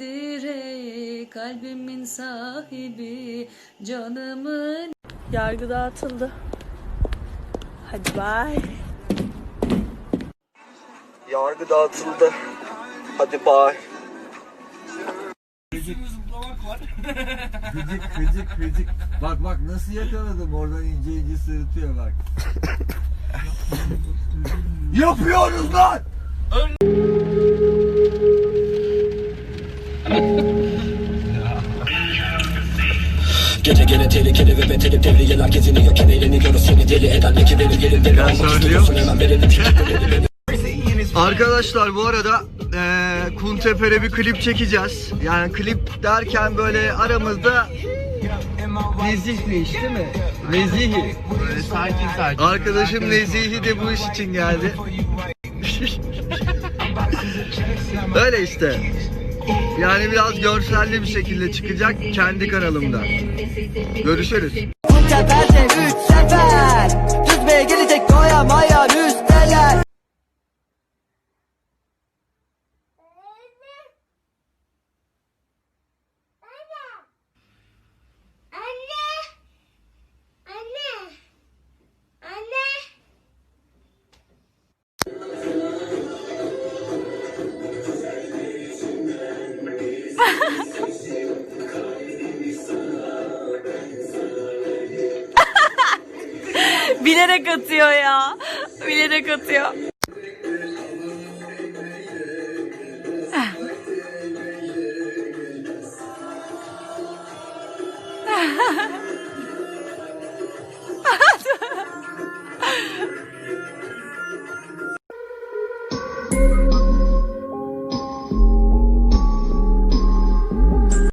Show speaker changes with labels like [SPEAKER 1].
[SPEAKER 1] birey kalbimin sahibi canımın
[SPEAKER 2] Yargı dağıtıldı. Hadi bay.
[SPEAKER 3] Yargı dağıtıldı. Hadi bay.
[SPEAKER 4] Gıcık gıcık gıcık. Bak bak nasıl yakaladım oradan ince ince sırıtıyor bak. Yapıyoruz lan!
[SPEAKER 5] Gece gene tehlikeli ve beteri devriyeler geziniyorken eğleniyoruz seni deli eden ekibleri gelin deli olmak istiyorsun hemen verelim şu
[SPEAKER 3] Arkadaşlar bu arada eee Kuntepe'de bir klip çekeceğiz. Yani klip derken böyle aramızda nezih bir iş değil mi? Nezihi. Böyle sakin sakin. Arkadaşım Nezihi de bu iş için geldi. Öyle işte. Yani biraz görselli bir şekilde çıkacak kendi kanalımda. Görüşürüz.
[SPEAKER 2] Bilerek atıyor ya. Bilerek atıyor.